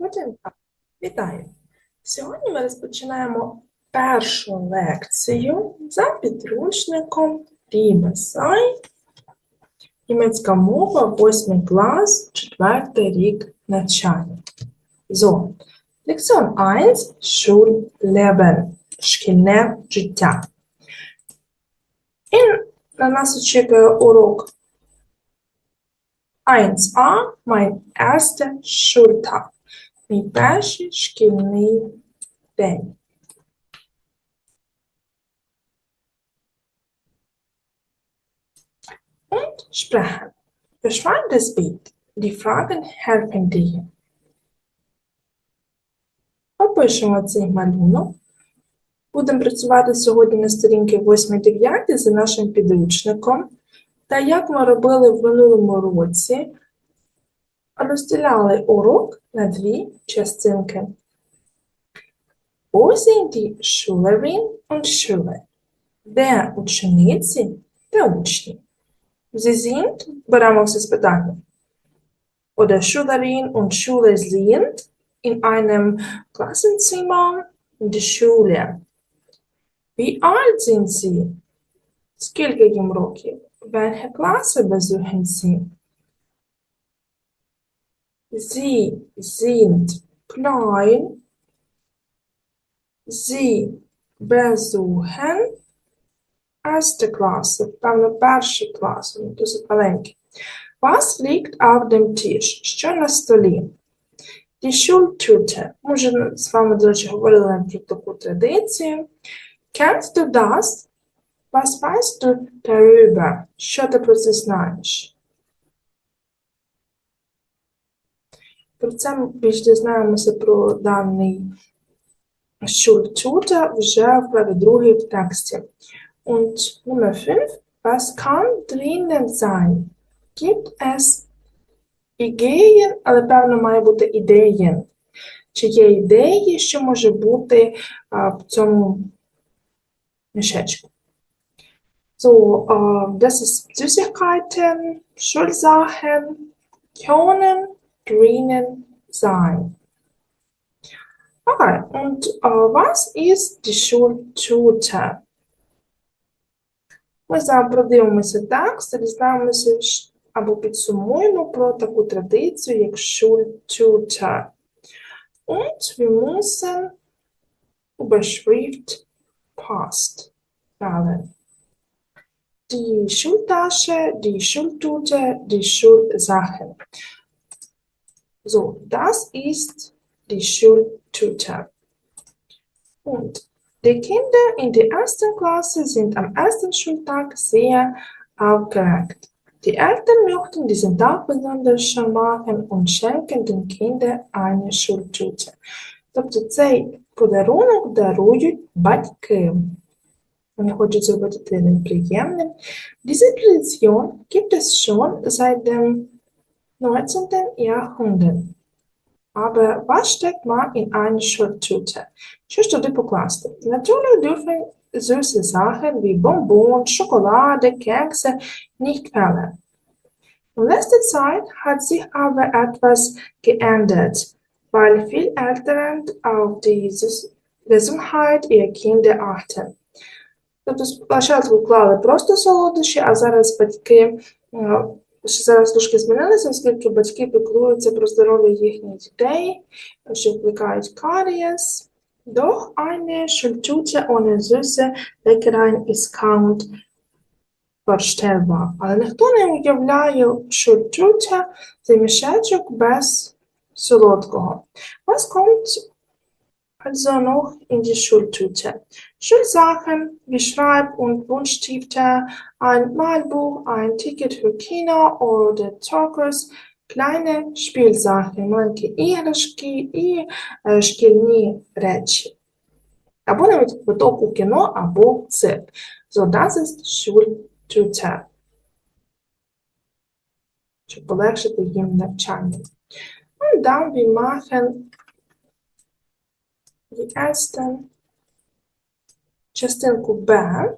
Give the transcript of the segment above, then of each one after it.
Guten Вітаю! Сьогодні ми розпочинаємо першу лекцію за підручником Ріба Сай, німецька мова, 8 клас, 4 рік навчання. So, Lektion 1, Schulleben, шкільне життя. І на нас очікує урок 1a, mein erster Schultag. Мій перший шкільний день. Und sprechen. Beschreib das Bild. Die Fragen helfen dir. Опишемо цей малюнок. Будемо працювати сьогодні на сторінки 8-9 за нашим підручником. Та як ми робили в минулому році, розділяли урок на дві частинки. Wo sind die Schülerin und Schüler? Де учениці та учні? Sie sind, беремо все спитання. Oder Schülerin und Schüler sind in einem Klassenzimmer in der Schule. Wie alt sind sie? Скільки їм років? Welche Klasse besuchen sie? Sie sind klein. Sie besuchen erste Klasse, певно, перший клас, вони досить маленькі. Was liegt auf dem Tisch? Що на столі? Die Schultüte. Ми вже з вами, до речі, говорили про таку традицію. Kennst du das? Was weißt du darüber? Що ти про це знаєш? Про це ми більш дізнаємося про даний Schultüte вже в праві другій в тексті. Und Nummer 5. Was kann drinnen sein? Gibt es Ідеї, але певно має бути ідеєн. Чи є ідеї, що може бути а, в цьому мішечку? So, äh, das ist Süßigkeiten, Schulsachen, können drinnen sein. Okay, und äh, was ist die Schultüte? Ми зараз продивимося текст і дізнаємося щ- або підсумуємо про таку традицію, як Schultüte. Und wir müssen Überschrift passt wählen. Die Schultasche, die Schultüte, die Schulsachen. So, das ist die Schultüte. Und die Kinder in der ersten Klasse sind am ersten Schultag sehr aufgeregt. Die Eltern möchten diesen Tag besonders schön machen und schenken den Kindern eine Schultüte. Тобто цей подарунок дарують батьки. Вони хочуть зробити день приємним. Diese Tradition gibt es schon seit dem 19. Jahrhundert. Aber was steckt man in eine Schultüte? Що ж туди покласти? Natürlich dürfen süße Sachen wie Bonbons, Schokolade, Kekse nicht fehlen. In letzter Zeit hat sich aber etwas geändert, weil viele Eltern auf die Süß- Gesundheit ihrer Kinder achten. Тобто спочатку клали просто солодощі, а зараз батьки ще зараз трошки змінилися, оскільки батьки піклуються про здоров'я їхніх дітей, що викликають карієс. Doch eine Schultüte ohne süße Leckereien ist kaum vorstellbar. Але ніхто не уявляє це мішечок без солодкого. Was kommt also noch in die Schultüte? Schulsachen wie Schreib- und Buntstifte, ein Malbuch, ein Ticket für Kino oder Zirkus, kleine Spielsachen, маленькі іграшки і е, шкільні речі. Або навіть квиток у кіно або в цирк. So, das ist Schultüte. Щоб полегшити їм навчання. Und dann wir machen die ersten частинку Б.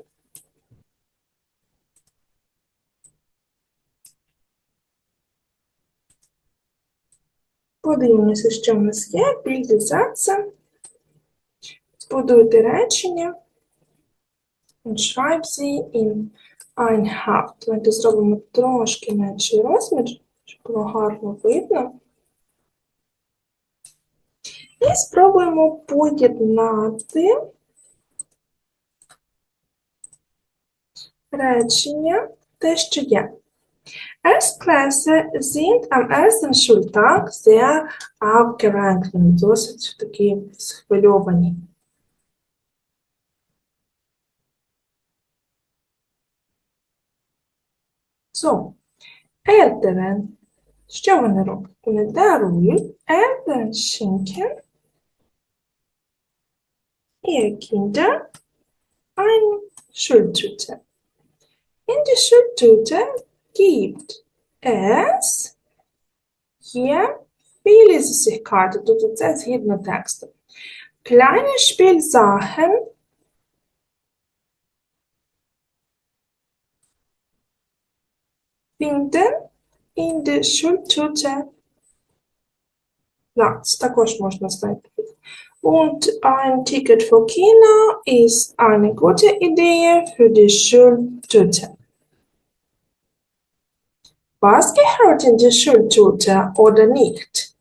Подивимося, що в нас є. Bilde Sätze. Збудуйте речення. Und schreib sie in ein Haupt. Давайте зробимо трошки менший розмір, щоб було гарно видно. І спробуємо поєднати речення те, що є. Erstklasse sind am ersten Schultag sehr aufgeregt, досить такі схвильовані. So, Eltern, що вони роблять? Вони дарують Eltern schenken ihr Kinder eine Schultüte. In die Schultüte gibt es hier viele Süßigkeiten. Тут це згідно тексту. Kleine Spielsachen finden in der Schultüte Platz. Також можна знайти. Und ein Ticket für Kino ist eine gute Idee für die Schultüte. Was gehört in die Schultüte oder nicht?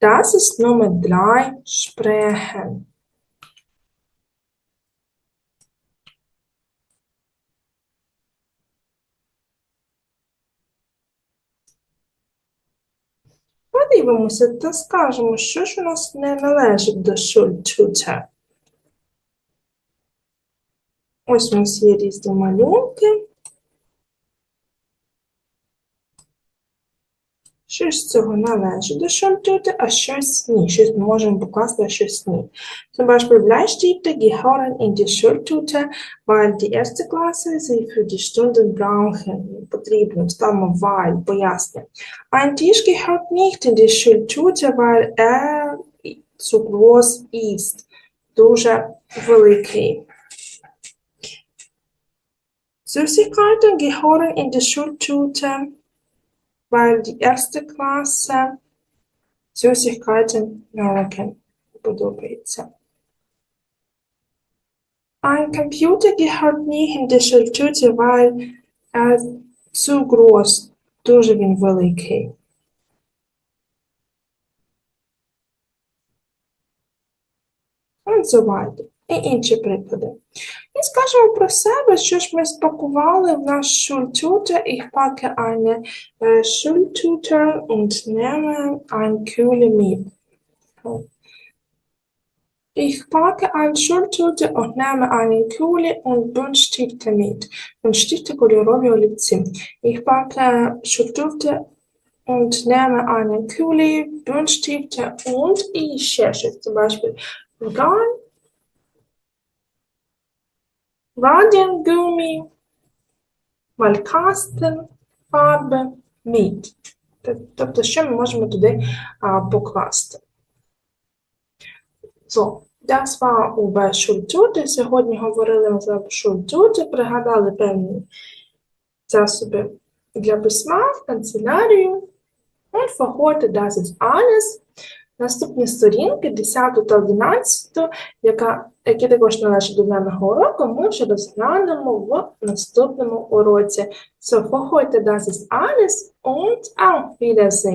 Das ist Nummer drei, sprechen. Подивимося та скажемо, що ж у нас не належить до Schultüte. Ось у нас є різні малюнки. Щось з цього належить до Schultüte, а щось ні. Щось ми можемо покласти, а щось ні. Zum Beispiel Bleistifte gehören in die Schultüte, weil die erste Klasse sie für die Stunden brauchen. Потрібно, ставимо weil, пояснення. Ein Tisch gehört nicht in die Schultüte, weil er zu groß ist. Дуже великий. Süßigkeiten gehören in die Schultüte, weil die erste Klasse Süßigkeiten. Подобається. Ein Computer gehört nicht in die Schultüte, weil er zu groß. Дуже він великий. And so weiter. І інші приклади. І скажемо про себе, що ж ми спакували в наш Schultüte. Ich packe eine äh, Schultüte und nehme ein Kühle mit. Ich packe eine Schultüte und nehme einen Kühle und Buntstifte mit. Buntstifte кольорові олівці. Ich packe Schultüte und nehme einen Kühle, Buntstifte und ich ще щось. Zum Beispiel Garn, Radiangummi, Malkasten, Farbe, mit. Тобто, що ми можемо туди а, покласти? So, das war über Schultüte. Сьогодні говорили ми за Schultüte, пригадали певні засоби для письма, канцелярію. Und für heute das ist alles. Наступні сторінки, 10 та 11, яка, які також належать до даного уроку, ми вже розглянемо в наступному уроці. So, für heute das ist alles und auf Wiedersehen.